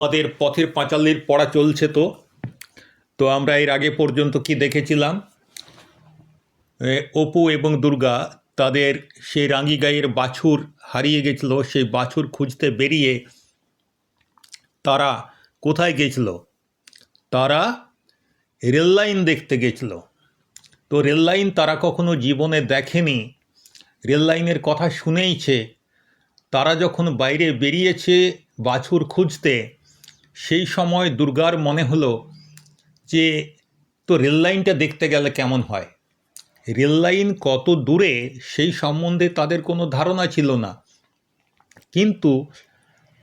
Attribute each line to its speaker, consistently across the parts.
Speaker 1: আমাদের পথের পাঁচালির পড়া চলছে তো। তো আমরা এর আগে পর্যন্ত কি দেখেছিলাম? অপু এবং দুর্গা তাদের সেই রাঙ্গি গাইয়ের বাছুর হারিয়ে গেছিল, সেই বাছুর খুঁজতে বেরিয়ে তারা কোথায় গেছিল? তারা রেললাইন দেখতে গেছিল। তো রেললাইন তারা কখনো জীবনে দেখেনি। রেললাইনের কথা শুনেইছে। তারা যখন বাইরে বেরিয়েছে বাছুর খুঁজতে সেই সময় দুর্গার মনে হলো যে, তো রেললাইনটা দেখতে গেলে কেমন হয়? রেললাইন কত দূরে সেই সম্বন্ধে তাদের কোনো ধারণা ছিল না। কিন্তু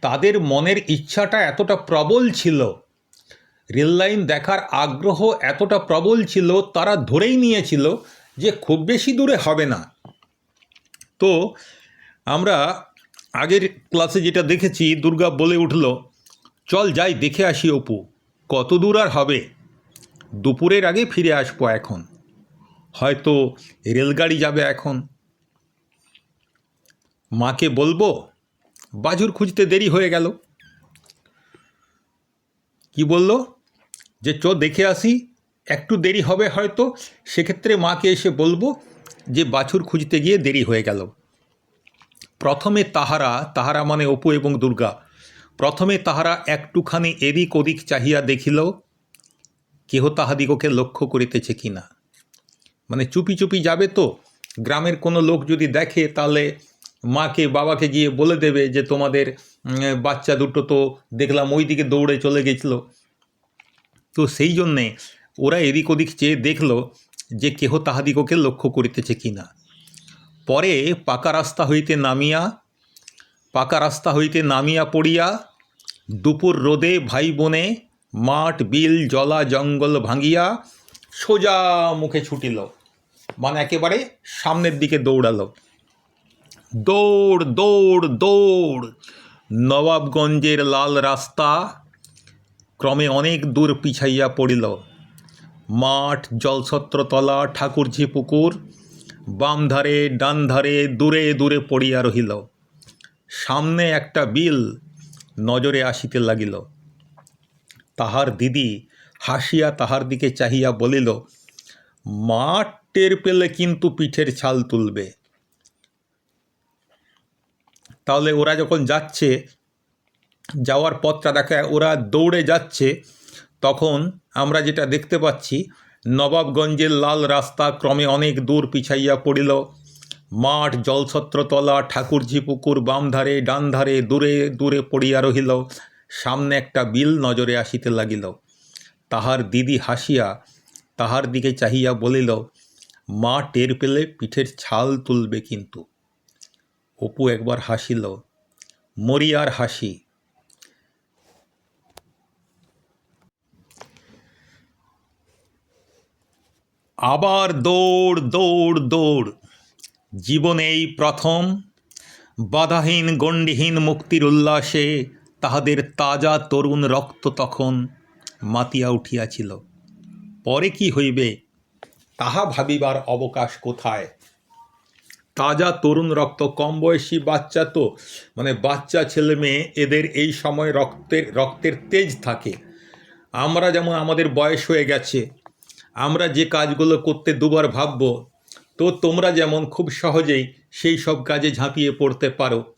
Speaker 1: তাদের মনের ইচ্ছাটা এতটা প্রবল ছিল রেললাইন দেখার আগ্রহ এতটা প্রবল ছিল, তারা ধরেই নিয়েছিল যে, খুব বেশি দূরে হবে না। তো আমরা আগের ক্লাসে যেটা দেখেছি, দুর্গা বলে উঠল চল যাই, দেখে আসি অপু, কত দূর আর হবে? দুপুরের আগে ফিরে আসব এখন। হয়তো রেলগাড়ি যাবে এখন। মাকে বলব, বাজুর খুঁজতে দেরি হয়ে গেল। কি বলল? যে চ, দেখে আসি, একটু দেরি হবে হয়তো। সেক্ষেত্রে মাকে এসে বলব যে, বাছুর খুঁজতে গিয়ে দেরি হয়ে গেল। প্রথমে তাহারা তাহারা মানে অপু এবং দুর্গা প্রথমে তাহারা একটুখানি এদিক ওদিক চাহিয়া দেখিল, কেহ তাহাদিগকে লক্ষ্য করিতেছে কি না মানে চুপি চুপি যাবে তো? গ্রামের কোনো লোক যদি দেখে, তাহলে মাকে, বাবাকে গিয়ে বলে দেবে যে, তোমাদের বাচ্চা দুটো তো দেখলাম ওই দিকে দৌড়ে চলে গেছিল। তো সেই জন্যে ওরা এদিক ওদিক চেয়ে দেখল যে, কেহ তাহাদিগকে লক্ষ্য করিতেছে কি না পরে পাকা রাস্তা হইতে নামিয়া পাকা রাস্তা হইতে নামিয়া পড়িয়া দুপুর রোদে ভাই বোনে মাঠ, বিল, জলা, জঙ্গল ভাঙিয়া সোজা মুখে ছুটিল। মানে একেবারে সামনের দিকে দৌড়ালো। দৌড় দৌড় দৌড়। নবাবগঞ্জের লাল রাস্তা ক্রমে অনেক দূর পিছাইয়া পড়িল। মাঠ জলছত্রতলা ঠাকুরঝি পুকুর বাম ধারে ডান ধারে দূরে দূরে পড়িয়া রহিল। সামনে একটা বিল নজরে আসিতে লাগিল। তাহার দিদি হাসিয়া তাহার দিকে চাহিয়া বলিল, মাঠ টের পেলে কিন্তু পিঠের ছাল তুলবে। তাহলে ওরা যখন যাচ্ছে, যাওয়ার পথটা দেখা ওরা দৌড়ে যাচ্ছে, তখন আমরা যেটা দেখতে পাচ্ছি, নবাবগঞ্জের লাল রাস্তা ক্রমে অনেক দূর পিছাইয়া পড়িল। মাঠ জলছত্রতলা ঠাকুরঝি পুকুর, বাম ধারে, ডান ধারে, দূরে দূরে পড়িয়া রহিল। সামনে একটা বিল নজরে আসিতে লাগিল। তাহার দিদি হাসিয়া তাহার দিকে চাহিয়া বলিল, মা টের পেলে পিঠের ছাল তুলবে কিন্তু। অপু একবার হাসিল, মরিয়ার হাসি। আবার দৌড় দৌড় দৌড়। জীবনেই প্রথম। বাধাহীন, গণ্ডিহীন মুক্তির উল্লাসে তাহাদের তাজা তরুণ রক্ত তখন মাতিয়া উঠিয়াছিল। পরে কি হইবে, তাহা ভাবিবার অবকাশ কোথায়? তাজা তরুণ রক্ত, কম বয়সী বাচ্চা তো মানে বাচ্চা ছেলে মেয়ে, এদের এই সময় রক্তের রক্তের তেজ থাকে। আমরা যেমন আমাদের বয়স হয়ে গেছে, আমরা যে কাজগুলো করতে দুবার ভাবব তো তোমরা যেমন খুব সহজেই সেই সব কাজে ঝাঁপিয়ে পড়তে পারো।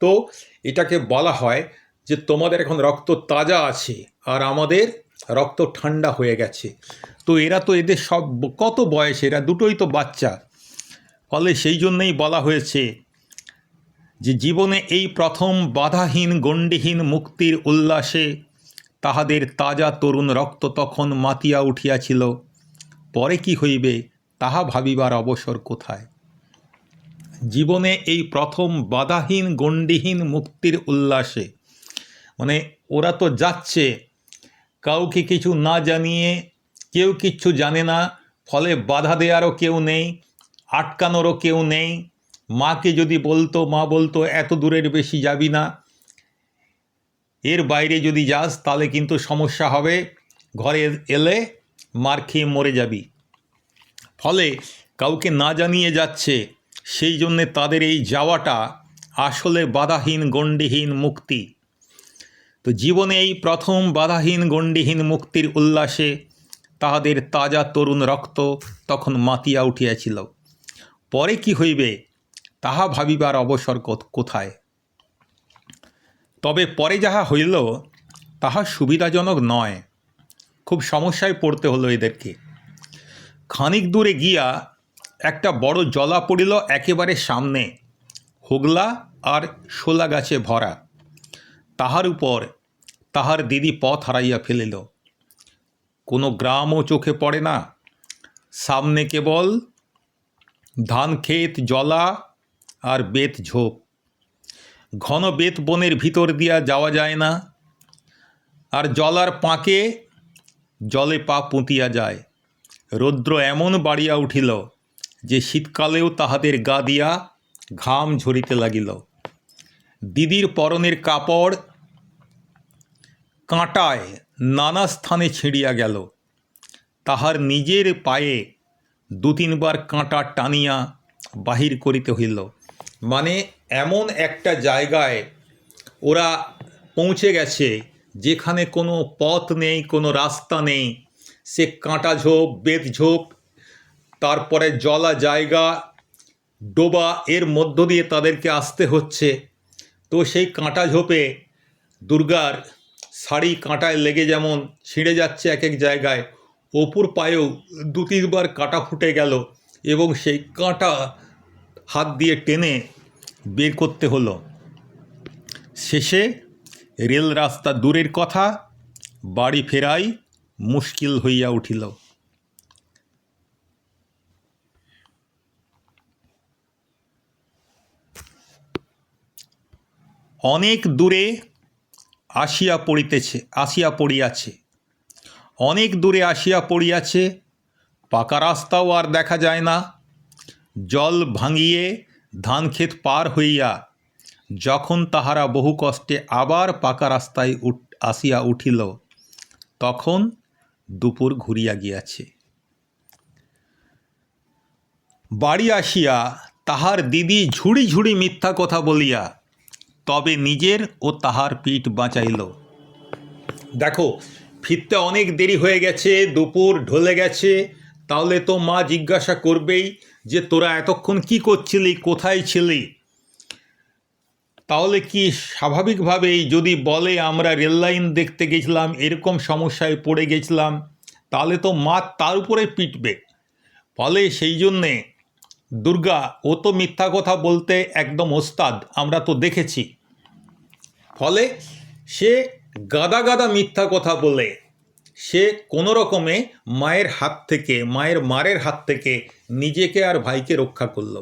Speaker 1: তো এটাকে বলা হয় যে তোমাদের এখন রক্ত তাজা আছে আর আমাদের রক্ত ঠান্ডা হয়ে গেছে। তো এরা তো এদের সব কত বয়স? এরা দুটোই তো বাচ্চা। ফলে সেই জন্যই বলা হয়েছে যে জীবনে এই প্রথম বাধাহীন, গণ্ডিহীন মুক্তির উল্লাসে তাহাদের তাজা তরুণ রক্ত তখন মাতিয়া উঠিয়াছিল। পরে কি হইবে? তাহা ভাবিবার অবসর কোথায়? জীবনে এই প্রথম বাধাহীন, গণ্ডিহীন মুক্তির উল্লাসে। মানে ওরা তো যাচ্ছে, কাউকে কিছু না জানিয়ে, কেউ কিচ্ছু জানে না, ফলে বাধা দেওয়ারও কেউ নেই, আটকানোরও কেউ নেই। মাকে যদি বলতো, মা বলতো, এত দূরের বেশি যাবি না। এর বাইরে যদি যাস, তাহলে কিন্তু সমস্যা হবে। ঘরে এলে মার খেয়ে মরে যাবি। ফলে কাউকে না জানিয়ে যাচ্ছে, সেই জন্যে তাদের এই যাওয়াটা আসলে বাধাহীন, গণ্ডিহীন মুক্তি। তো জীবনে এই প্রথম বাধাহীন, গণ্ডিহীন মুক্তির উল্লাসে তাহাদের তাজা তরুণ রক্ত তখন মাতিয়া উঠিয়াছিল। পরে কি হইবে, তাহা ভাবিবার অবসর কোথায়? তবে পরে যাহা হইল, তাহা সুবিধাজনক নয়। খুব সমস্যায় পড়তে হলো এদেরকে। খানিক দূরে গিয়া একটা বড় জলা পড়িল একেবারে সামনে, হোগলা আর শোলা গাছে ভরা। তাহার উপর তাহার দিদি পথ হারাইয়া ফেলিল। কোনো গ্রামও চোখে পড়ে না। সামনে কেবল ধান ক্ষেত, জলা আর বেত ঝোপ। ঘন বেত বনের ভিতর দিয়া যাওয়া যায় না। আর জলার পাঁকে জলে পা পুঁতিয়া যায়। রৌদ্র এমন বাড়িয়া উঠিল যে শীতকালেও তাহাদের গা দিয়া ঘাম ঝরিতে লাগিল। দিদির পরনের কাপড় কাঁটায় নানা স্থানে ছিঁড়িয়া গেল। তাহার নিজের পায়ে দু তিনবার কাঁটা টানিয়া বাহির করিতে হইল। মানে এমন একটা জায়গায় ওরা পৌঁছে গেছে যেখানে কোনো পথ নেই, কোনো রাস্তা নেই সে কাঁটা ঝোপ, বেত ঝোপ, তারপরে জলা জায়গা, ডোবা, এর মধ্য দিয়ে তাদেরকে আসতে হচ্ছে। তো সেই কাঁটা ঝোপে দুর্গার শাড়ি কাঁটায় লেগে যেমন ছিঁড়ে যাচ্ছে এক এক জায়গায়, অপুর পায়েও দু তিনবার কাঁটা ফুটে গেল এবং সেই কাঁটা হাত দিয়ে টেনে বের করতে হলো। শেষে রেল রাস্তা দূরের কথা, বাড়ি ফেরাই মুশকিল হইয়া উঠিল। অনেক দূরে আসিয়া পড়িতেছে, আসিয়া পড়িয়াছে। অনেক দূরে আসিয়া পড়িয়াছে, পাকা রাস্তাও আর দেখা যায় না। জল ভাঙিয়ে ধান ক্ষেত পার হইয়া যখন তাহারা বহু কষ্টে আবার পাকা রাস্তায় আসিয়া উঠিল, তখন দুপুর ঘুরিয়া গিয়াছে। বাড়ি আসিয়া তাহার দিদি ঝুড়ি ঝুড়ি মিথ্যা কথা বলিয়া তবে নিজের ও তাহার পিঠ বাঁচাইল। দেখো, ফিরতে অনেক দেরি হয়ে গেছে, দুপুর ঢলে গেছে, তাহলে তো মা জিজ্ঞাসা করবেই যে তোরা এতক্ষণ কি করছিলি, কোথায় ছিলি? তাহলে কি স্বাভাবিকভাবেই যদি বলে আমরা রেললাইন দেখতে গেছিলাম, এরকম সমস্যায় পড়ে গেছিলাম, তাহলে তো মা তার উপরে পিটবে। ফলে সেই জন্যে দুর্গা, ও তো মিথ্যা কথা বলতে একদম ওস্তাদ, আমরা তো দেখেছি। ফলে সে গাদা গাদা মিথ্যা কথা বলে, সে কোনো রকমে মায়ের হাত থেকে, মায়ের মারের হাত থেকে নিজেকে আর ভাইকে রক্ষা করল।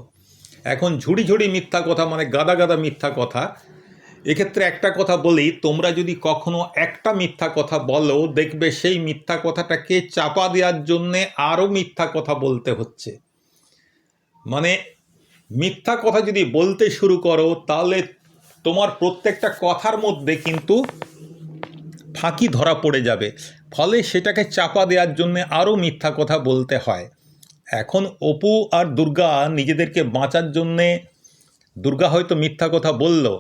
Speaker 1: এখন ঝুড়ি ঝুড়ি মিথ্যা কথা মানে গাদা গাদা মিথ্যা কথা। এক্ষেত্রে একটা কথা বলি, তোমরা যদি কখনো একটা মিথ্যা কথা বলো, দেখবে সেই মিথ্যা কথাটাকে চাপা দেওয়ার জন্যে আরও মিথ্যা কথা বলতে হচ্ছে। মানে মিথ্যা কথা যদি বলতে শুরু করো, তাহলে তোমার প্রত্যেকটা কথার মধ্যে কিন্তু ফাঁকি ধরা পড়ে যাবে। ফলে সেটাকে চাপা দেওয়ার জন্য আরও মিথ্যা কথা বলতে হয়। এখন অপু আর দুর্গা নিজেদেরকে বাঁচার জন্যে, দুর্গা হয়তো মিথ্যা কথা বলল,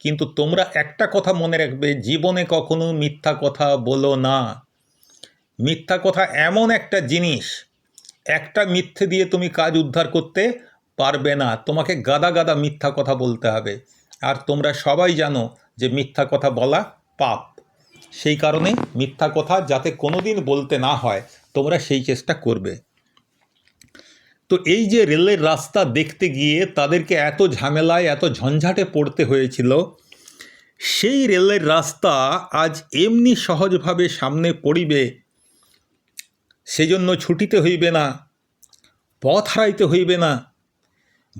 Speaker 1: কিন্তু তোমরা একটা কথা মনে রাখবে, জীবনে কখনো মিথ্যা কথা বলো না। মিথ্যা কথা এমন একটা জিনিস, একটা মিথ্যে দিয়ে তুমি কাজ উদ্ধার করতে পারবে না। তোমাকে গাদা গাদা মিথ্যা কথা বলতে হবে। আর তোমরা সবাই জানো যে মিথ্যা কথা বলা পাপ। সেই কারণে মিথ্যা কথা যাতে কোনোদিন বলতে না হয়, তোমরা সেই চেষ্টা করবে। তো এই যে রেলের রাস্তা দেখতে গিয়ে তাদেরকে এত ঝামেলায়, এত ঝঞ্ঝাটে পড়তে হয়েছিল, সেই রেলের রাস্তা আজ এমনি সহজভাবে সামনে পড়িবে, সেজন্য ছুটিতে হইবে না, পথ হারাইতে হইবে না,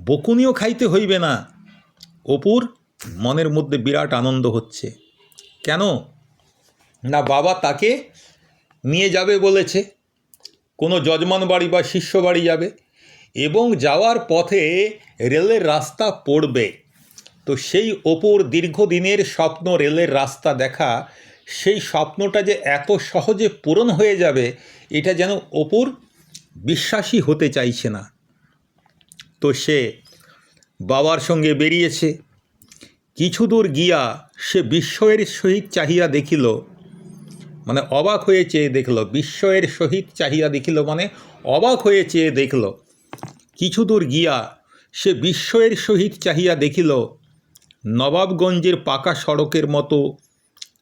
Speaker 1: বকুনিও খাইতে হইবে না। অপুর মনের মধ্যে বিরাট আনন্দ হচ্ছে। কেন? না বাবা তাকে নিয়ে যাবে বলেছে, কোনো যজমান বাড়ি বা শিষ্য বাড়ি যাবে। এবং যাওয়ার পথে রেলের রাস্তা পড়বে। তো সেই অপুর দীর্ঘদিনের স্বপ্ন রেলের রাস্তা দেখা, সেই স্বপ্নটা যে এত সহজে পূরণ হয়ে যাবে, এটা যেন অপুর বিশ্বাসই হতে চাইছে না। তো সে বাবার সঙ্গে বেরিয়েছে। কিছু দূর গিয়া সে বিস্ময়ের সহিত চাহিয়া দেখিল মানে অবাক হয়ে চেয়ে দেখল, বিস্ময়ের সহিত চাহিয়া দেখিল মানে অবাক হয়ে চেয়ে দেখল। কিছু দূর গিয়া সে বিস্ময়ের সহিত চাহিয়া দেখিল, নবাবগঞ্জের পাকা সড়কের মতো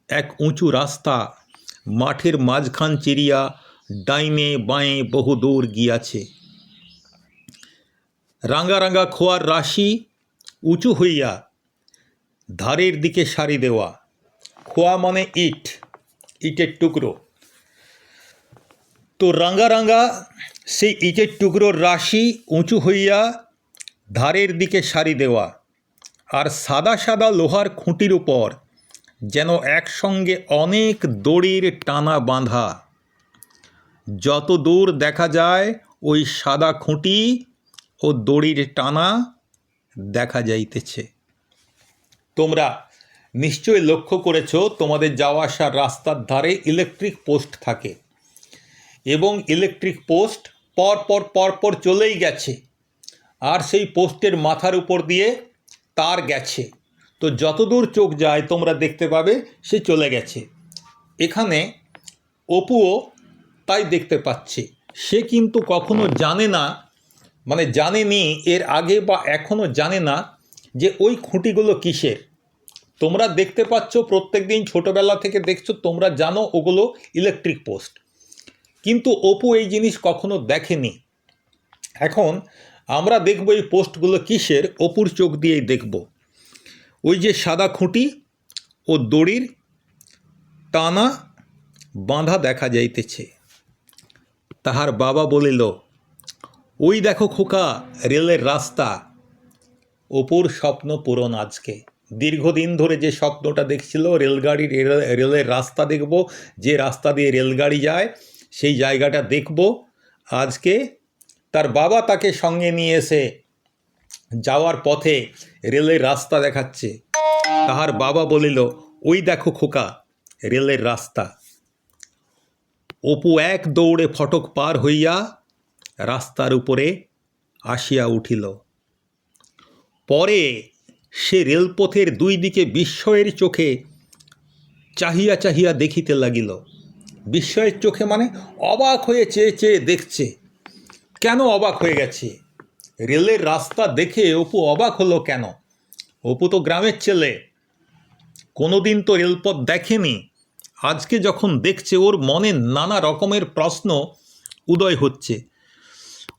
Speaker 1: এক উঁচু রাস্তা মাঠের মাঝখান চিরিয়া ডাইনে বাঁয়ে বহু দূর গিয়াছে। রাঙ্গা খোয়ার রাশি উঁচু হইয়া ধারের দিকে সারি দেওয়া। খোয়া মানে ইট, ইটের টুকরো। তো রাঙ্গা সেই ইটের টুকরোর রাশি উঁচু হইয়া ধারের দিকে সারি দেওয়া আর সাদা সাদা লোহার খুঁটির উপর যেন একসঙ্গে অনেক দড়ির টানা বাঁধা। যত দূর দেখা যায়, ওই সাদা খুঁটি ও দড়ির টানা দেখা যাইতেছে। তোমরা নিশ্চয়ই লক্ষ্য করেছ, তোমাদের যাওয়া আসার রাস্তার ধারে ইলেকট্রিক পোস্ট থাকে। এবং ইলেকট্রিক পোস্ট পর পর চলেই গেছে। আর সেই পোস্টের মাথার উপর দিয়ে তার গেছে। তো যতদূর চোখ যায়, তোমরা দেখতে পাবে সে চলে গেছে। এখানে অপুও তাই দেখতে পাচ্ছে। সে কিন্তু কখনো জানে না মানে জানেনি, এর আগে বা এখনও জানে না যে ওই খুঁটিগুলো কিসের। তোমরা দেখতে পাচ্ছ প্রত্যেক দিন ছোটোবেলা থেকে দেখছ, তোমরা জানো ওগুলো ইলেকট্রিক পোস্ট কিন্তু অপু এই জিনিস কখনো দেখেনি। এখন আমরা দেখব এই পোস্টগুলো কিসের, অপুর চোখ দিয়েই দেখব। ওই যে সাদা খুঁটি ও দড়ির টানা বাঁধা দেখা যাইতেছে। তাহার বাবা বলিল, ওই দেখো খোকা, রেলের রাস্তা। অপুর স্বপ্ন পূরণ আজকে। দীর্ঘদিন ধরে যে স্বপ্নটা দেখছিল, রেলগাড়ির রেলের রাস্তা দেখব, যে রাস্তা দিয়ে রেলগাড়ি যায় সেই জায়গাটা দেখব। আজকে তার বাবা তাকে সঙ্গে নিয়ে এসে যাওয়ার পথে রেলের রাস্তা দেখাচ্ছে। তাহার বাবা বলিল, ওই দেখো খোকা, রেলের রাস্তা। অপু এক দৌড়ে ফটক পার হইয়া রাস্তার উপরে আসিয়া উঠিল। পরে সে রেলপথের দুই দিকে বিস্ময়ের চোখে চাহিয়া চাহিয়া দেখিতে লাগিল। বিস্ময়ের চোখে মানে অবাক হয়ে চেয়ে চেয়ে দেখছে। কেন অবাক হয়ে গেছে? রেলের রাস্তা দেখে অপু অবাক হলো কেন? অপু তো গ্রামের ছেলে। কোনোদিন তো রেলপথ দেখেনি। আজকে যখন দেখছে, ওর মনে নানা রকমের প্রশ্ন উদয় হচ্ছে।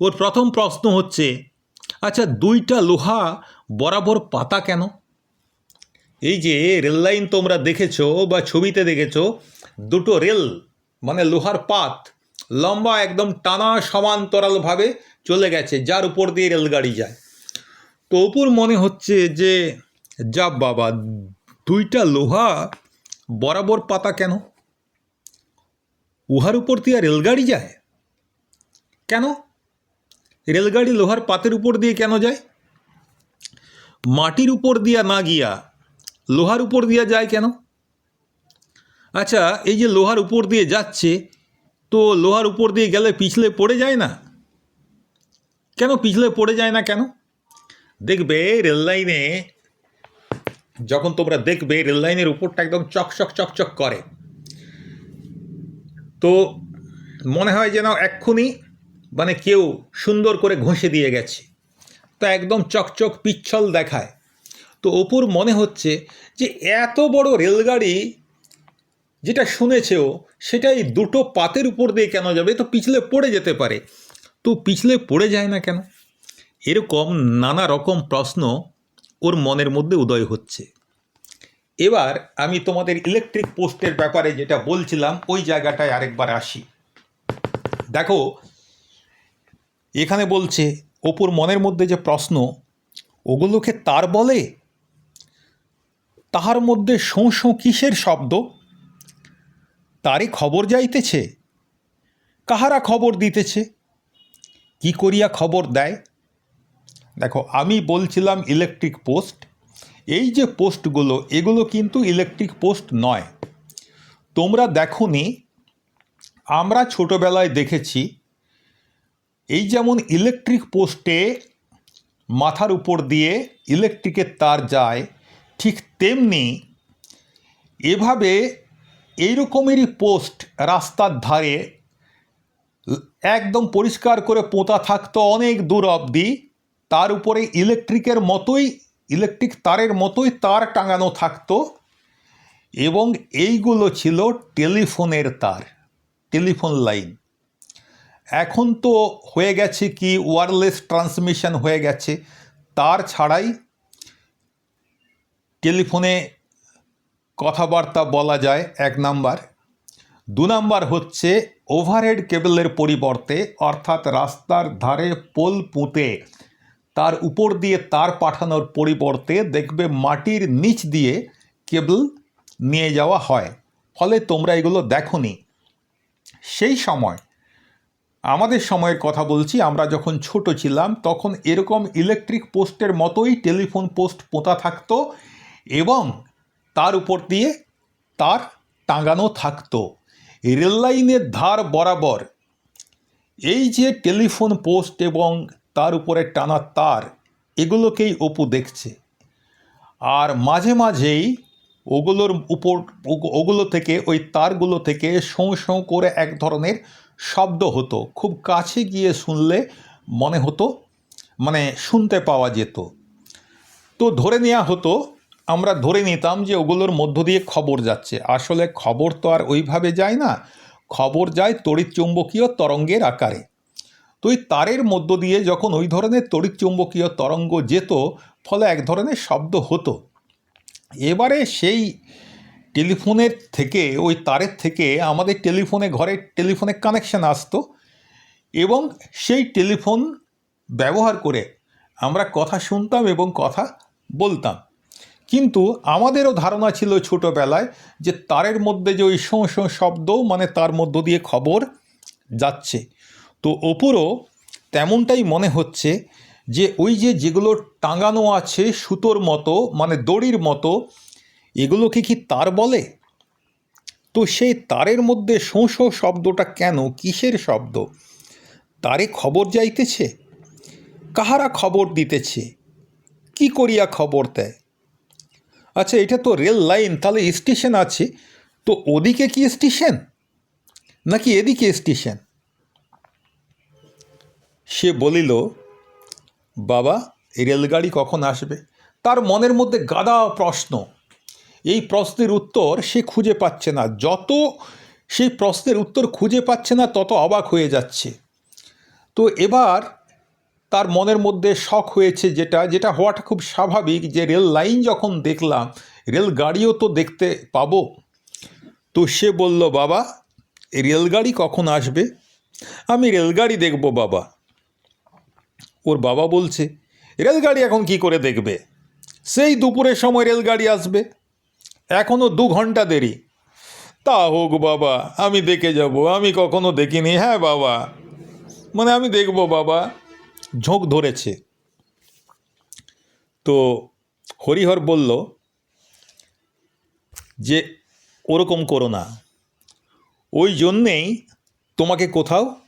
Speaker 1: ওর প্রথম প্রশ্ন হচ্ছে আচ্ছা দুইটা লোহা বরাবর পাতা কেন? এই যে, রেল লাইন তোমরা দেখেছ বা ছবিতে দেখেছ, দুটো রেল মানে লোহার পাত, লম্বা একদম টানা সমান্তরালভাবে চলে গেছে, যার উপর দিয়ে রেলগাড়ি যায়। তো অপুর মনে হচ্ছে যে, যা বাবা, দুইটা লোহা বরাবর পাতা কেন? উহার উপর দিয়ে রেলগাড়ি যায়? কেন? রেলগাড়ি লোহার পাতের উপর দিয়ে কেন যায়? মাটির উপর দিয়া না গিয়া লোহার উপর দিয়া যায় কেন? আচ্ছা এই যে লোহার উপর দিয়ে যাচ্ছে, তো লোহার উপর দিয়ে গেলে পিছলে পড়ে যায় না? কেন পিছলে পড়ে যায় না কেন? দেখবে রেল লাইনে, যখন তোমরা দেখবে রেল লাইনের উপরটা একদম চকচক চকচক করে, তো মনে হয় যেন এক্ষুনি মানে কেউ সুন্দর করে ঘষে দিয়ে গেছে। তো একদম চকচক পিচ্ছল দেখায়। তো অপুর মনে হচ্ছে যে এত বড় রেলগাড়ি যেটা শুনেছেও সেটাই দুটো পাতের উপর দিয়ে কেন যাবে? তো পিছলে পড়ে যেতে পারে। তো পিছলে পড়ে যায় না কেন? এরকম নানা রকম প্রশ্ন ওর মনের মধ্যে উদয় হচ্ছে। এবার আমি তোমাদের ইলেকট্রিক পোস্টের ব্যাপারে যেটা বলছিলাম, ওই জায়গাটায় আরেকবার আসি। দেখো, এখানে বলছে, অপুর মনের মধ্যে যে প্রশ্ন, ওগুলোকে তার বলে? তাহার মধ্যে শোঁ কিসের শব্দ? তারই খবর যাইতেছে? কাহারা খবর দিতেছে? কি করিয়া খবর দেয়? দেখো, আমি বলছিলাম ইলেকট্রিক পোস্ট এই যে পোস্টগুলো এগুলো কিন্তু ইলেকট্রিক পোস্ট নয়। তোমরা দেখোনি, আমরা ছোটোবেলায় দেখেছি, এই যেমন ইলেকট্রিক পোস্টে মাথার উপর দিয়ে ইলেকট্রিকের তার যায়, ঠিক তেমনি এভাবে এই রকমেরই পোস্ট রাস্তার ধারে, একদম পরিষ্কার করে পোঁতা থাকতো অনেক দূর অবধি। তার উপরে ইলেকট্রিকের মতোই, ইলেকট্রিক তারের মতোই তার টাঙানো থাকতো এবং এইগুলো ছিল টেলিফোনের তার, টেলিফোন লাইন। এখন তো হয়ে গেছে কি, ওয়ারলেস ট্রান্সমিশন হয়ে গেছে। তার ছাড়াই টেলিফোনে কথাবার্তা বলা যায় এক নাম্বার। দু নাম্বার হচ্ছে ওভারহেড কেবলের পরিবর্তে, অর্থাৎ রাস্তার ধারে পোল পুঁতে, তার উপর দিয়ে তার পাঠানোর পরিবর্তে দেখবে মাটির নিচ দিয়ে কেবল নিয়ে যাওয়া হয়। ফলে তোমরা এগুলো দেখোনি। সেই সময়, আমাদের সময়ের কথা বলছি, আমরা যখন ছোট ছিলাম, তখন এরকম ইলেকট্রিক পোস্টের মতোই টেলিফোন পোস্ট পোঁতা থাকতো এবং তার উপর দিয়ে তার টাঙানো থাকতো। রেল লাইনের ধার বরাবর এই যে টেলিফোন পোস্ট এবং তার উপরে টানা তার, এগুলোকেই অপু দেখছে। আর মাঝে মাঝেই ওগুলোর উপর, ওগুলো থেকে, ওই তারগুলো থেকে শোঁ শোঁ করে এক ধরনের শব্দ হতো। খুব কাছে গিয়ে শুনলে মনে হতো মানে শুনতে পাওয়া যেত। তো ধরে নেওয়া হতো আমরা ধরে নিতাম যে ওগুলোর মধ্য দিয়ে খবর যাচ্ছে। আসলে খবর তো আর ওইভাবে যায় না। খবর যায় তড়িৎচুম্বকীয় তরঙ্গের আকারে। তো ওই তারের মধ্য দিয়ে যখন ওই ধরনের তড়িৎচুম্বকীয় তরঙ্গ যেত, ফলে এক ধরনের শব্দ হতো। এবারে সেই টেলিফোনের থেকে, ওই তারের থেকে আমাদের টেলিফোনে ঘরে টেলিফোনে কানেকশান আসতো এবং সেই টেলিফোন ব্যবহার করে আমরা কথা শুনতাম এবং কথা বলতাম। কিন্তু আমাদেরও ধারণা ছিল ছোটোবেলায় যে তারের মধ্যে যে ওই শোঁ শব্দ মানে তার মধ্য দিয়ে খবর যাচ্ছে। তো ওপরও তেমনটাই মনে হচ্ছে যে ওই যে যেগুলো টাঙানো আছে সুতোর মতো মানে দড়ির মতো, এগুলোকে কি তার বলে? তো সেই তারের মধ্যে শোঁ শোঁ শব্দটা কেন, কিসের শব্দ? তারে খবর যাইতেছে? কাহারা খবর দিতেছে? কি করিয়া খবর দেয়? আচ্ছা এটা তো রেল লাইন তাহলে স্টেশন আছে। তো ওদিকে কি স্টেশন নাকি এদিকে স্টেশন সে বলিল, বাবা রেলগাড়ি কখন আসবে? তার মনের মধ্যে গাদা প্রশ্ন। এই প্রশ্নের উত্তর সে খুঁজে পাচ্ছে না। যত সেই প্রশ্নের উত্তর খুঁজে পাচ্ছে না, তত অবাক হয়ে যাচ্ছে। তো এবার তার মনের মধ্যে শখ হয়েছে যেটা যেটা হওয়াটা খুব স্বাভাবিক যে রেল লাইন যখন দেখলাম রেল গাড়িও তো দেখতে পাবো। তো সে বলল, বাবা রেলগাড়ি কখন আসবে? আমি রেলগাড়ি দেখব, বাবা। ওর বাবা বলছে, রেলগাড়ি এখন কি করে দেখবে? সেই দুপুরের সময় রেলগাড়ি আসবে। এখনও দু ঘণ্টা দেরি। তা হোক, বাবা, আমি দেখে যাব। আমি কখনো দেখিনি। হ্যাঁ বাবা। মানে আমি দেখব, বাবা। ঝোঁক ধরেছে। তো হরিহর বলল, যে ওরকম করো না। ওই জন্যেই তোমাকে কোথাও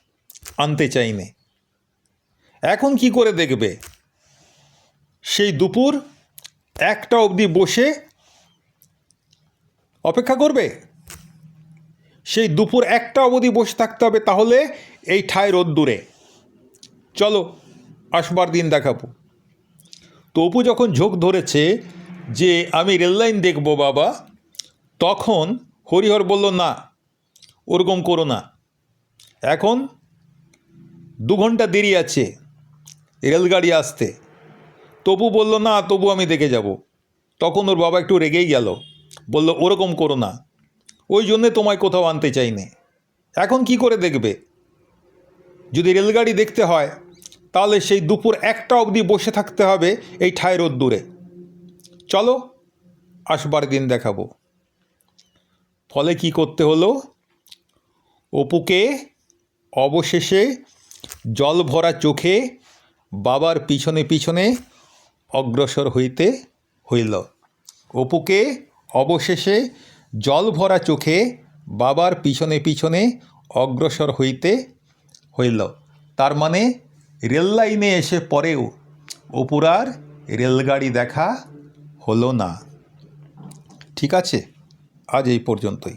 Speaker 1: আনতে চাইনে। এখন কি করে দেখবে? সেই দুপুর একটা অবধি বসে অপেক্ষা করবে? সেই দুপুর একটা অবধি বসে থাকতে হবে তাহলে এই ঠায় রোদ্দুরে। চলো আসবার দিন দেখাবো। তো অপু যখন ঝোঁক ধরেছে যে, আমি রেললাইন দেখব বাবা, তখন হরিহর বলল, না, ওরকম করো না। এখন দু ঘণ্টা দেরি আছে রেলগাড়ি আসতে। তবু বলল, না, তবু আমি দেখে যাব। তখন ওর বাবা একটু রেগেই গেল, বলল, ওরকম করো না, ওই জন্যে তোমায় কোথাও আনতে চাইনি। এখন কি করে দেখবে? যদি রেলগাড়ি দেখতে হয় তাহলে সেই দুপুর একটা অবধি বসে থাকতে হবে এই ঠায় রোদ্দুরে। চলো, আসবার দিন দেখাবো। ফলে কি করতে হলো? অপুকে অবশেষে জল ভরা চোখে বাবার পিছনে পিছনে অগ্রসর হইতে হইল। অপুকে অবশেষে জল ভরা চোখে বাবার পিছনে পিছনে অগ্রসর হইতে হইল। তার মানে রেল লাইনে এসে পরেও অপুরার রেলগাড়ি দেখা হলো না। ঠিক আছে আজ এই পর্যন্তই।